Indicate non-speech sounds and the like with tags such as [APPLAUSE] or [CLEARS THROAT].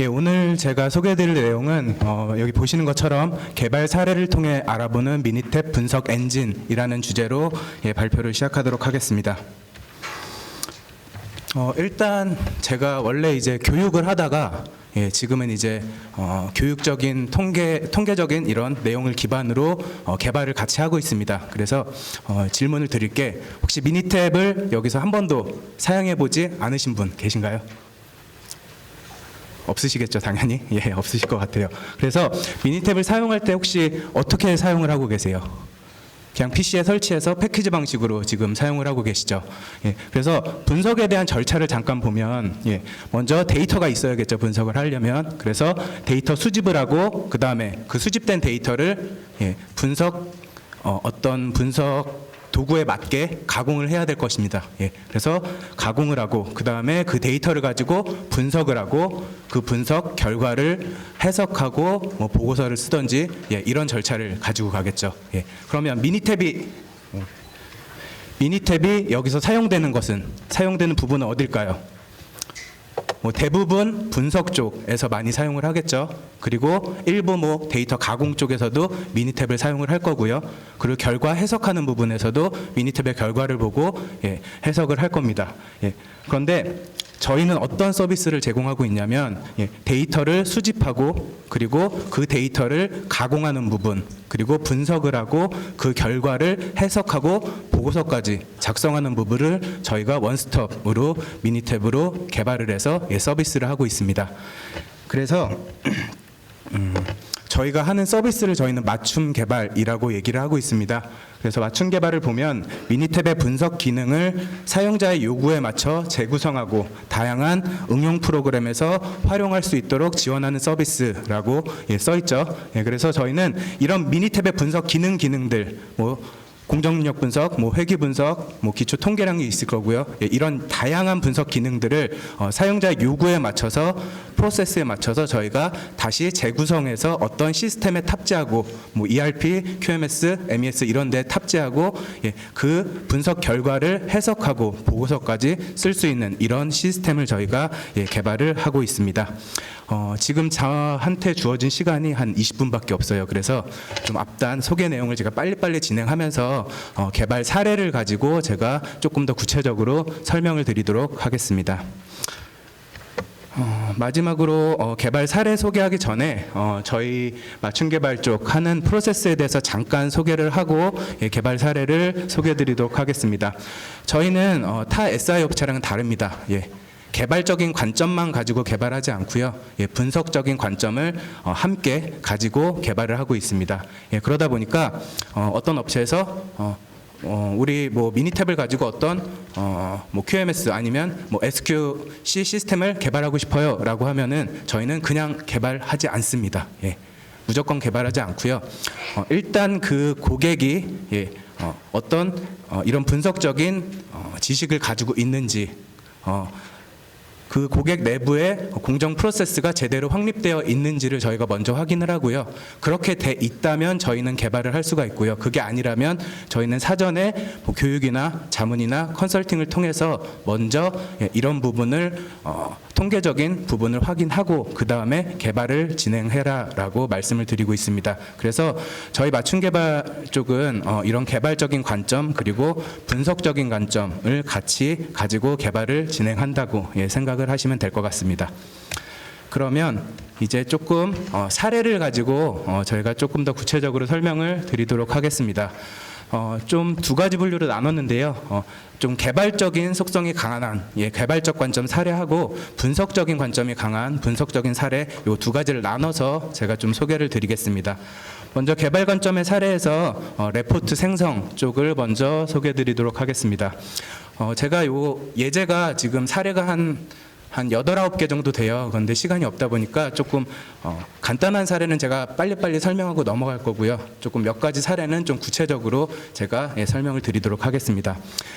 예, 오늘 제가 소개해드릴 내용은 어, 여기 보시는 것처럼 개발 사례를 통해 알아보는 미니탭 분석 엔진이라는 주제로 예, 발표를 시작하도록 하겠습니다. 어, 일단 제가 원래 이제 교육을 하다가 예, 지금은 이제 어, 교육적인 통계 통계적인 이런 내용을 기반으로 어, 개발을 같이 하고 있습니다. 그래서 어, 질문을 드릴게 혹시 미니탭을 여기서 한 번도 사용해 보지 않으신 분 계신가요? 없으시겠죠, 당연히. [LAUGHS] 예, 없으실 것 같아요. 그래서 미니탭을 사용할 때 혹시 어떻게 사용을 하고 계세요? 그냥 PC에 설치해서 패키지 방식으로 지금 사용을 하고 계시죠. 예, 그래서 분석에 대한 절차를 잠깐 보면, 예, 먼저 데이터가 있어야겠죠, 분석을 하려면. 그래서 데이터 수집을 하고, 그 다음에 그 수집된 데이터를 예, 분석, 어, 어떤 분석 도구에 맞게 가공을 해야 될 것입니다. 예, 그래서 가공을 하고 그 다음에 그 데이터를 가지고 분석을 하고 그 분석 결과를 해석하고 뭐 보고서를 쓰던지 예, 이런 절차를 가지고 가겠죠. 예, 그러면 미니탭이 어, 미니탭이 여기서 사용되는 것은 사용되는 부분은 어딜까요? 뭐 대부분 분석 쪽에서 많이 사용을 하겠죠. 그리고 일부 뭐 데이터 가공 쪽에서도 미니탭을 사용을 할 거고요. 그리고 결과 해석하는 부분에서도 미니탭의 결과를 보고 예, 해석을 할 겁니다. 예, 그런데 저희는 어떤 서비스를 제공하고 있냐면 예, 데이터를 수집하고 그리고 그 데이터를 가공하는 부분 그리고 분석을 하고 그 결과를 해석하고 보고서까지 작성하는 부분을 저희가 원스톱으로 미니탭으로 개발을 해서 예, 서비스를 하고 있습니다. 그래서 [CLEARS THROAT] 음, 저희가 하는 서비스를 저희는 맞춤 개발이라고 얘기를 하고 있습니다. 그래서 맞춤 개발을 보면 미니탭의 분석 기능을 사용자의 요구에 맞춰 재구성하고 다양한 응용 프로그램에서 활용할 수 있도록 지원하는 서비스라고 예, 써 있죠. 예, 그래서 저희는 이런 미니탭의 분석 기능 기능들 뭐 공정능력 분석, 뭐 회귀 분석, 뭐 기초 통계량이 있을 거고요. 예, 이런 다양한 분석 기능들을 어, 사용자 요구에 맞춰서 프로세스에 맞춰서 저희가 다시 재구성해서 어떤 시스템에 탑재하고 뭐 ERP, QMS, MES 이런 데 탑재하고 예, 그 분석 결과를 해석하고 보고서까지 쓸 수 있는 이런 시스템을 저희가 예, 개발을 하고 있습니다. 어, 지금 저한테 주어진 시간이 한 20분밖에 없어요. 그래서 좀 앞단 소개 내용을 제가 빨리빨리 진행하면서 어, 개발 사례를 가지고 제가 조금 더 구체적으로 설명을 드리도록 하겠습니다. 어, 마지막으로 어, 개발 사례 소개하기 전에 어, 저희 맞춤 개발 쪽 하는 프로세스에 대해서 잠깐 소개를 하고 예, 개발 사례를 소개해드리도록 하겠습니다. 저희는 어, 타 SI 업체랑은 다릅니다. 예. 개발적인 관점만 가지고 개발하지 않고요. 예, 분석적인 관점을 어, 함께 가지고 개발을 하고 있습니다. 예, 그러다 보니까 어, 어떤 업체에서 어, 어, 우리 뭐 미니탭을 가지고 어떤 어, 뭐 QMS 아니면 뭐 SQC 시스템을 개발하고 싶어요라고 하면은 저희는 그냥 개발하지 않습니다. 예. 무조건 개발하지 않고요. 어, 일단 그 고객이 예, 어, 어떤 어, 이런 분석적인 어, 지식을 가지고 있는지 어, 그 고객 내부에 공정 프로세스가 제대로 확립되어 있는지를 저희가 먼저 확인을 하고요. 그렇게 돼 있다면 저희는 개발을 할 수가 있고요. 그게 아니라면 저희는 사전에 뭐 교육이나 자문이나 컨설팅을 통해서 먼저 예, 이런 부분을 어, 통계적인 부분을 확인하고 그 다음에 개발을 진행해라라고 말씀을 드리고 있습니다. 그래서 저희 맞춤 개발 쪽은 어, 이런 개발적인 관점 그리고 분석적인 관점을 같이 가지고 개발을 진행한다고 예, 생각 을 하시면 될 것 같습니다. 그러면 이제 조금 어, 사례를 가지고 어, 저희가 조금 더 구체적으로 설명을 드리도록 하겠습니다. 어, 좀 두 가지 분류로 나눴는데요. 어, 좀 개발적인 속성이 강한 예, 개발적 관점 사례하고 분석적인 관점이 강한 분석적인 사례 요 두 가지를 나눠서 제가 좀 소개를 드리겠습니다. 먼저 개발 관점의 사례에서 어, 레포트 생성 쪽을 먼저 소개드리도록 하겠습니다. 어, 제가 요 예제가 지금 사례가 한 한 여덟 아홉 개 정도 돼요. 그런데 시간이 없다 보니까 조금 어, 간단한 사례는 제가 빨리빨리 설명하고 넘어갈 거고요. 조금 몇 가지 사례는 좀 구체적으로 제가 예, 설명을 드리도록 하겠습니다.